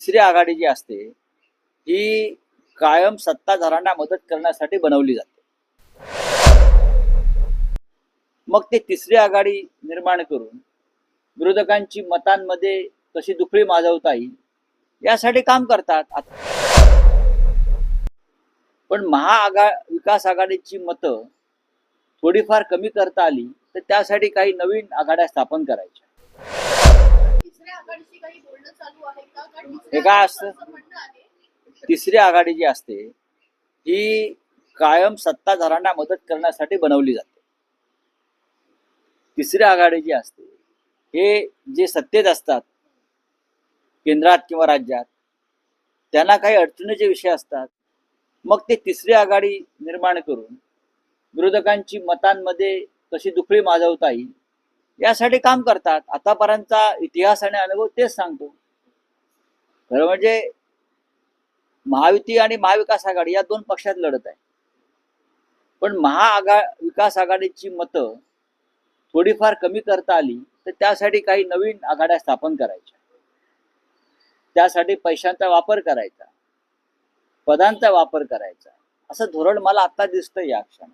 तिसरी आघाडी जी असते ही कायम सत्ताधारांना मदत करण्यासाठी बनवली जाते. मग ती तिसरी आघाडी निर्माण करून विरोधकांची मतांमध्ये कशी दुखळी माजवता येईल यासाठी काम करतात. पण महाआघा विकास आघाडीची मतं थोडीफार कमी करता आली तर त्यासाठी काही नवीन आघाड्या स्थापन करायच्या. हे काय असतं? तिसरी आघाडी जी असते ही कायम सत्ताधाऱ्यांना मदत करण्यासाठी बनवली जाते. तिसरी आघाडी जी असते हे जे सत्तेत असतात केंद्रात किंवा राज्यात त्यांना काही अडचणीचे विषय असतात. मग ते तिसरी आघाडी निर्माण करून विरोधकांची मतांमध्ये कशी दुखळी माजवता येईल यासाठी काम करतात. आतापर्यंतचा इतिहास आणि अनुभव तेच सांगतो. खरं म्हणजे महायुती आणि महाविकास आघाडी या दोन पक्षात लढत आहे. पण महाआघा विकास आघाडीची मतं थोडीफार कमी करता आली तर त्यासाठी काही नवीन आघाड्या स्थापन करायच्या. त्यासाठी पैशांचा वापर करायचा पदांचा वापर करायचा. असं धोरण मला आता दिसतं या क्षणी.